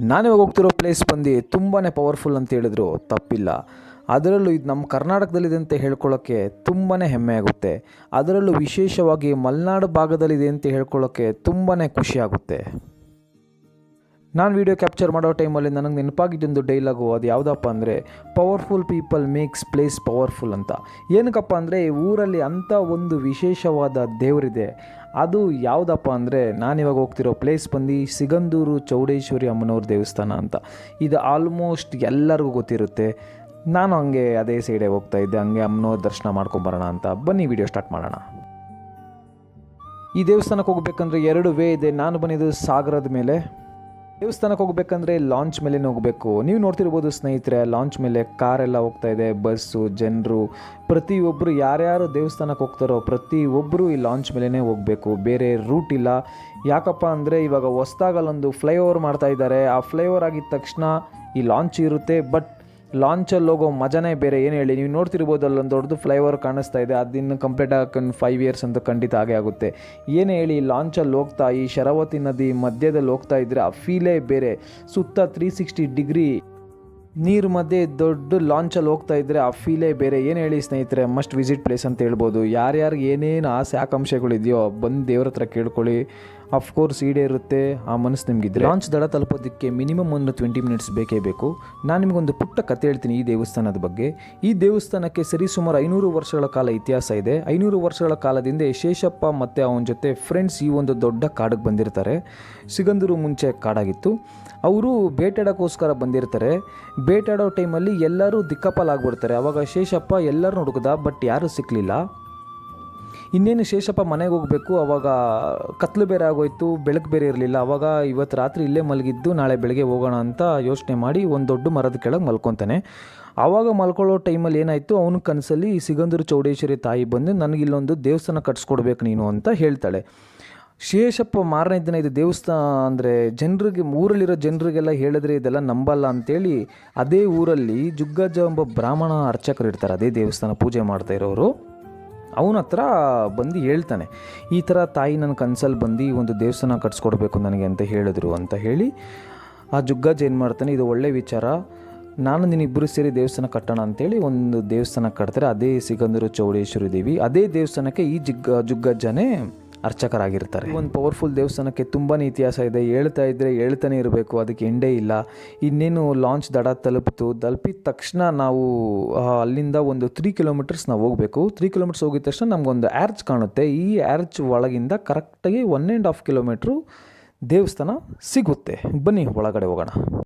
ನಾನಿವಾಗ ಹೋಗ್ತಿರೋ ಪ್ಲೇಸ್ ಬಂದು ತುಂಬಾ ಪವರ್ಫುಲ್ ಅಂತ ಹೇಳಿದ್ರು, ತಪ್ಪಿಲ್ಲ. ಅದರಲ್ಲೂ ಇದು ನಮ್ಮ ಕರ್ನಾಟಕದಲ್ಲಿದೆ ಅಂತ ಹೇಳ್ಕೊಳ್ಳೋಕ್ಕೆ ತುಂಬಾ ಹೆಮ್ಮೆ ಆಗುತ್ತೆ. ಅದರಲ್ಲೂ ವಿಶೇಷವಾಗಿ ಮಲೆನಾಡು ಭಾಗದಲ್ಲಿದೆ ಅಂತ ಹೇಳ್ಕೊಳ್ಳೋಕ್ಕೆ ತುಂಬಾ ಖುಷಿ ಆಗುತ್ತೆ. ನಾನು ವಿಡಿಯೋ ಕ್ಯಾಪ್ಚರ್ ಮಾಡೋ ಟೈಮಲ್ಲಿ ನನಗೆ ನೆನಪಾಗಿದ್ದೊಂದು ಡೈಲಾಗು ಅದು ಯಾವುದಪ್ಪ ಅಂದರೆ powerful people makes place powerful ಅಂತ. ಏನಕ್ಕಪ್ಪ ಅಂದರೆ, ಈ ಊರಲ್ಲಿ ಅಂಥ ಒಂದು ವಿಶೇಷವಾದ ದೇವರಿದೆ. ಅದು ಯಾವುದಪ್ಪ ಅಂದರೆ ನಾನಿವಾಗ ಹೋಗ್ತಿರೋ ಪ್ಲೇಸ್ ಬಂದು ಸಿಗಂದೂರು ಚೌಡೇಶ್ವರಿ ಅಮ್ಮನವ್ರ ದೇವಸ್ಥಾನ ಅಂತ. ಇದು ಆಲ್ಮೋಸ್ಟ್ ಎಲ್ಲರಿಗೂ ಗೊತ್ತಿರುತ್ತೆ. ನಾನು ಹಂಗೆ ಅದೇ ಸೈಡೇ ಹೋಗ್ತಾ ಇದ್ದೆ, ಹಂಗೆ ಅಮ್ಮನವ್ರ ದರ್ಶನ ಮಾಡ್ಕೊಂಬರೋಣ ಅಂತ. ಬನ್ನಿ ವಿಡಿಯೋ ಸ್ಟಾರ್ಟ್ ಮಾಡೋಣ. ಈ ದೇವಸ್ಥಾನಕ್ಕೆ ಹೋಗ್ಬೇಕಂದ್ರೆ ಎರಡು ವೇ ಇದೆ. ನಾನು ಬಂದಿದ್ದು ಸಾಗರದ ಮೇಲೆ ದೇವಸ್ಥಾನಕ್ಕೆ ಹೋಗ್ಬೇಕಂದ್ರೆ ಲಾಂಚ್ ಮೇಲೆ ಹೋಗಬೇಕು. ನೀವು ನೋಡ್ತಿರ್ಬೋದು ಸ್ನೇಹಿತರೆ ಲಾಂಚ್ ಮೇಲೆ ಕಾರೆಲ್ಲ ಹೋಗ್ತಾ ಇದೆ ಬಸ್ಸು ಜನರು. ಪ್ರತಿಯೊಬ್ಬರು ಯಾರ್ಯಾರು ದೇವಸ್ಥಾನಕ್ಕೆ ಹೋಗ್ತಾರೋ ಪ್ರತಿಯೊಬ್ಬರು ಈ ಲಾಂಚ್ ಮೇಲೇ ಹೋಗಬೇಕು. ಬೇರೆ ರೂಟ್ ಇಲ್ಲ. ಯಾಕಪ್ಪ ಅಂದರೆ ಇವಾಗ ಹೊಸ್ದಾಗಲ್ಲೊಂದು ಫ್ಲೈಓವರ್ ಮಾಡ್ತಾ ಇದ್ದಾರೆ. ಆ ಫ್ಲೈಓವರ್ ಆಗಿದ್ದ ತಕ್ಷಣ ಈ ಲಾಂಚ್ ಇರುತ್ತೆ ಬಟ್ ಲಾಂಚಲ್ಲಿ ಹೋಗೋ ಮಜಾನೇ ಬೇರೆ, ಏನು ಹೇಳಿ? ನೀವು ನೋಡ್ತಿರ್ಬೋದು ಅಲ್ಲೊಂದು ದೊಡ್ಡದು ಫ್ಲೈಓವರ್ ಕಾಣಿಸ್ತಾ ಇದೆ. ಅದಿನ್ನು ಕಂಪ್ಲೀಟ್ ಆಗಕ್ಕೆ ಫೈವ್ ಇಯರ್ಸ್ ಅಂತ ಖಂಡಿತ ಆಗೇ ಆಗುತ್ತೆ. ಏನು ಹೇಳಿ ಲಾಂಚಲ್ಲಿ ಹೋಗ್ತಾ ಈ ಶರಾವತಿ ನದಿ ಮಧ್ಯದಲ್ಲಿ ಹೋಗ್ತಾ ಇದ್ದರೆ ಆ ಫೀಲೇ ಬೇರೆ. ಸುತ್ತ ತ್ರೀ ಸಿಕ್ಸ್ಟಿ ಡಿಗ್ರಿ ನೀರು ಮಧ್ಯೆ ದೊಡ್ಡ ಲಾಂಚಲ್ಲಿ ಹೋಗ್ತಾ ಇದ್ದರೆ ಆ ಫೀಲೇ ಬೇರೆ. ಏನು ಹೇಳಿ ಸ್ನೇಹಿತರೆ ಮಸ್ಟ್ ವಿಸಿಟ್ ಪ್ಲೇಸ್ ಅಂತ ಹೇಳ್ಬೋದು. ಯಾರ್ಯಾರಿಗೆ ಏನೇನು ಆಸೆ, ಆಕಾಂಕ್ಷೆಗಳಿದೆಯೋ ಬಂದು ದೇವ್ರ ಹತ್ರ ಕೇಳ್ಕೊಳ್ಳಿ. ಅಫ್ಕೋರ್ಸ್ ಈಡೇರುತ್ತೆ ಆ ಮನಸ್ಸು ನಿಮಗಿದ್ರೆ. ಲಾಂಚ್ ದಡ ತಲುಪೋದಕ್ಕೆ ಮಿನಿಮಮ್ ಒಂದು ಟ್ವೆಂಟಿ ಮಿನಿಟ್ಸ್ ಬೇಕೇ ಬೇಕು. ನಾನು ನಿಮಗೊಂದು ಪುಟ್ಟ ಕತೆ ಹೇಳ್ತೀನಿ ಈ ದೇವಸ್ಥಾನದ ಬಗ್ಗೆ. ಈ ದೇವಸ್ಥಾನಕ್ಕೆ ಸರಿಸುಮಾರು ಐನೂರು ವರ್ಷಗಳ ಕಾಲ ಇತಿಹಾಸ ಇದೆ. ಐನೂರು ವರ್ಷಗಳ ಕಾಲದಿಂದ ಶೇಷಪ್ಪ ಮತ್ತು ಅವನ ಜೊತೆ ಫ್ರೆಂಡ್ಸ್ ಈ ಒಂದು ದೊಡ್ಡ ಕಾಡಿಗೆ ಬಂದಿರ್ತಾರೆ. ಸಿಗಂದೂರು ಮುಂಚೆ ಕಾಡಾಗಿತ್ತು. ಅವರು ಬೇಟಾಡೋಕ್ಕೋಸ್ಕರ ಬಂದಿರ್ತಾರೆ. ಬೇಟಾಡೋ ಟೈಮಲ್ಲಿ ಎಲ್ಲರೂ ದಿಕ್ಕಪ್ಪಲಾಗ್ಬಿಡ್ತಾರೆ ಅವಾಗ ಶೇಷಪ್ಪ ಎಲ್ಲರೂ ಹುಡುಕದ ಬಟ್ ಯಾರೂ ಸಿಕ್ಕಲಿಲ್ಲ ಇನ್ನೇನು ಶೇಷಪ್ಪ ಮನೆಗೆ ಹೋಗಬೇಕು? ಅವಾಗ ಕತ್ಲು ಬೇರೆ ಆಗೋಯ್ತು, ಬೆಳಕು ಬೇರೆ ಇರಲಿಲ್ಲ. ಅವಾಗ ಇವತ್ತು ರಾತ್ರಿ ಇಲ್ಲೇ ಮಲಗಿದ್ದು, ನಾಳೆ ಬೆಳಗ್ಗೆ ಹೋಗೋಣ ಅಂತ ಯೋಚನೆ ಮಾಡಿ ಒಂದು ದೊಡ್ಡ ಮರದ ಕೆಳಗೆ ಮಲ್ಕೊತಾನೆ. ಆವಾಗ ಮಲ್ಕೊಳ್ಳೋ ಟೈಮಲ್ಲಿ ಏನಾಯಿತು? ಅವನ ಕನಸಲ್ಲಿ ಸಿಗಂದೂರು ಚೌಡೇಶ್ವರಿ ತಾಯಿ ಬಂದು, ನನಗೆ ಇಲ್ಲೊಂದು ದೇವಸ್ಥಾನ ಕಟ್ಸ್ಕೊಡ್ಬೇಕು ನೀನು ಅಂತ ಹೇಳ್ತಾಳೆ. ಶೇಷಪ್ಪ ಮಾರನೇ ದಿನ ಇದು ದೇವಸ್ಥಾನ ಅಂದರೆ ಜನರಿಗೆ, ಊರಲ್ಲಿರೋ ಜನರಿಗೆಲ್ಲ ಹೇಳಿದ್ರೆ ಇದೆಲ್ಲ ನಂಬಲ್ಲ ಅಂತೇಳಿ ಅದೇ ಊರಲ್ಲಿ ಜುಗ್ಗಜ್ಜ ಎಂಬ ಬ್ರಾಹ್ಮಣ ಅರ್ಚಕರು ಇರ್ತಾರೆ. ಅದೇ ದೇವಸ್ಥಾನ ಪೂಜೆ ಮಾಡ್ತಾ ಇರೋರು. ಅವನ ಹತ್ರ ಬಂದು ಹೇಳ್ತಾನೆ, ಈ ಥರ ತಾಯಿ ನನ್ನ ಕನಸಲ್ಲಿ ಬಂದು ಒಂದು ದೇವಸ್ಥಾನ ಕಟ್ಸ್ಕೊಡ್ಬೇಕು ನನಗೆ ಅಂತ ಹೇಳಿದ್ರು ಅಂತ ಹೇಳಿ ಆ ಜುಗ್ಗಾಜ್ ಏನು ಮಾಡ್ತಾನೆ, ಇದು ಒಳ್ಳೆ ವಿಚಾರ, ನಾನು ನಿನ್ನಿಬ್ಬರು ಸೇರಿ ದೇವಸ್ಥಾನ ಕಟ್ಟೋಣ ಅಂತೇಳಿ ಒಂದು ದೇವಸ್ಥಾನ ಕಟ್ತಾರೆ, ಅದೇ ಸಿಗಂದೂರು ಚೌಡೇಶ್ವರಿ ದೇವಿ, ಅದೇ ದೇವಸ್ಥಾನಕ್ಕೆ ಈ ಜಿಗ್ಗ, ಜುಗ್ಗಜ್ಜನೇ ಅರ್ಚಕರಾಗಿರ್ತಾರೆ. ಒಂದು ಪವರ್ಫುಲ್ ದೇವಸ್ಥಾನಕ್ಕೆ ತುಂಬಾ ಇತಿಹಾಸ ಇದೆ. ಹೇಳ್ತಾ ಇದ್ದರೆ ಹೇಳ್ತಾನೆ ಇರಬೇಕು. ಅದಕ್ಕೆ ಎಂಡೇ ಇಲ್ಲ. ಇನ್ನೇನು ಲಾಂಚ್ ದಡ ತಲುಪಿತು. ತಲುಪಿದ ತಕ್ಷಣ ನಾವು ಅಲ್ಲಿಂದ ಒಂದು ತ್ರೀ ಕಿಲೋಮೀಟರ್ಸ್ ನಾವು ಹೋಗಬೇಕು. ತ್ರೀ ಕಿಲೋಮೀಟರ್ಸ್ ಹೋಗಿದ ತಕ್ಷಣ ನಮಗೊಂದು ಆರ್ಚ್ ಕಾಣುತ್ತೆ. ಈ ಆರ್ಚ್ ಒಳಗಿಂದ ಕರೆಕ್ಟಾಗಿ ಒನ್ ಆ್ಯಂಡ್ ಹಾಫ್ ಕಿಲೋಮೀಟ್ರು ದೇವಸ್ಥಾನ ಸಿಗುತ್ತೆ. ಬನ್ನಿ, ಒಳಗಡೆ ಹೋಗೋಣ.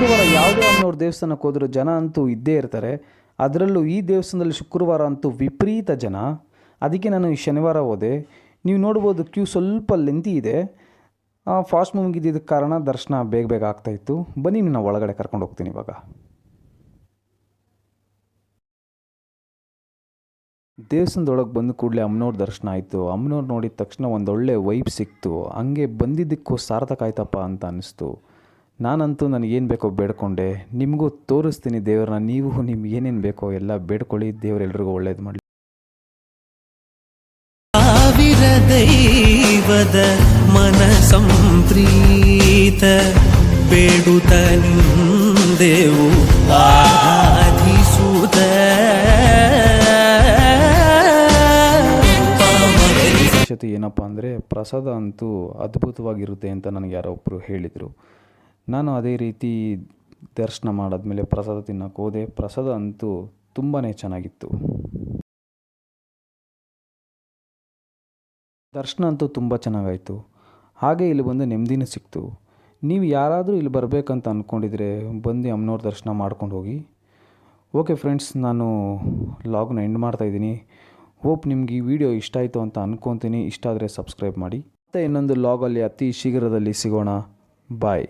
ಶುಕ್ರವಾರ ಯಾವುದೇ ಅಮ್ಮನವ್ರ ದೇವಸ್ಥಾನಕ್ಕೆ ಹೋದರೂ ಜನ ಅಂತೂ ಇದ್ದೇ ಇರ್ತಾರೆ. ಅದರಲ್ಲೂ ಈ ದೇವಸ್ಥಾನದಲ್ಲಿ ಶುಕ್ರವಾರ ಅಂತೂ ವಿಪರೀತ ಜನ. ಅದಕ್ಕೆ ನಾನು ಈ ಶನಿವಾರ ಹೋದೆ. ನೀವು ನೋಡ್ಬೋದು ಕ್ಯೂ ಸ್ವಲ್ಪ ಲೆಂತಿ ಇದೆ. ಫಾಸ್ಟ್ ಮೂವಿಂಗ್ ಇದ್ದಿದ್ದ ಕಾರಣ ದರ್ಶನ ಬೇಗ ಬೇಗ ಆಗ್ತಾಯಿತ್ತು ಬನ್ನಿ ನಾನು ಒಳಗಡೆ ಕರ್ಕೊಂಡು ಹೋಗ್ತೀನಿ ಇವಾಗ. ದೇವಸ್ಥಾನದೊಳಗೆ ಬಂದ ಕೂಡಲೇ ಅಮ್ಮನವ್ರ ದರ್ಶನ ಆಯಿತು. ಅಮ್ಮನವ್ರು ನೋಡಿದ ತಕ್ಷಣ ಒಂದೊಳ್ಳೆ ವೈಬ್ ಸಿಕ್ತು. ಹಂಗೆ ಬಂದಿದ್ದಕ್ಕೂ ಸಾರ್ಥಕ ಆಯ್ತಪ್ಪ ಅಂತ ಅನ್ನಿಸ್ತು. ನಾನಂತೂ ನನಗೇನು ಬೇಕೋ ಬೇಡ್ಕೊಂಡೆ. ನಿಮಗೂ ತೋರಿಸ್ತೀನಿ ದೇವ್ರನ್ನ. ನೀವು ನಿಮ್ಗೆ ಏನೇನು ಬೇಕೋ ಎಲ್ಲ ಬೇಡ್ಕೊಳ್ಳಿ. ದೇವರೆಲ್ರಿಗೂ ಒಳ್ಳೇದು ಮಾಡಲಿ. ದೈವದ ಮನ ಸಂಪ್ರೀತ ಬೇಡುತ್ತ ನಿಂದೆವು ಆರಾಧಿಸುತ್ತ. ಏನಪ್ಪ ಅಂದರೆ ಪ್ರಸಾದ ಅಂತೂ ಅದ್ಭುತವಾಗಿರುತ್ತೆ ಅಂತ ನನಗೆ ಯಾರೋ ಒಬ್ಬರು ಹೇಳಿದರು. ನಾನು ಅದೇ ರೀತಿ ದರ್ಶನ ಮಾಡಾದ್ಮೇಲೆ ಪ್ರಸಾದ ತಿನ್ನೋಕೆ ಹೋದೆ. ಪ್ರಸಾದ ಅಂತೂ ತುಂಬಾ ಚೆನ್ನಾಗಿತ್ತು. ದರ್ಶನ ಅಂತೂ ತುಂಬ ಚೆನ್ನಾಗಾಯಿತು. ಹಾಗೆ ಇಲ್ಲಿ ಬಂದು ನೆಮ್ಮದಿನೂ ಸಿಕ್ತು. ನೀವು ಯಾರಾದರೂ ಇಲ್ಲಿ ಬರಬೇಕಂತ ಅಂದ್ಕೊಂಡಿದ್ರೆ ಬಂದು ಅಮ್ಮನವ್ರ ದರ್ಶನ ಮಾಡ್ಕೊಂಡು ಹೋಗಿ. ಓಕೆ ಫ್ರೆಂಡ್ಸ್, ನಾನು ಲಾಗ್ನ ಎಂಡ್ ಮಾಡ್ತಾಯಿದ್ದೀನಿ ಹೋಪ್ ನಿಮ್ಗೆ ಈ ವಿಡಿಯೋ ಇಷ್ಟ ಆಯಿತು ಅಂತ ಅಂದ್ಕೊತೀನಿ ಇಷ್ಟ ಆದರೆ ಸಬ್ಸ್ಕ್ರೈಬ್ ಮಾಡಿ. ಮತ್ತು ಇನ್ನೊಂದು ಲಾಗಲ್ಲಿ ಅತಿ ಶೀಘ್ರದಲ್ಲಿ ಸಿಗೋಣ. ಬಾಯ್.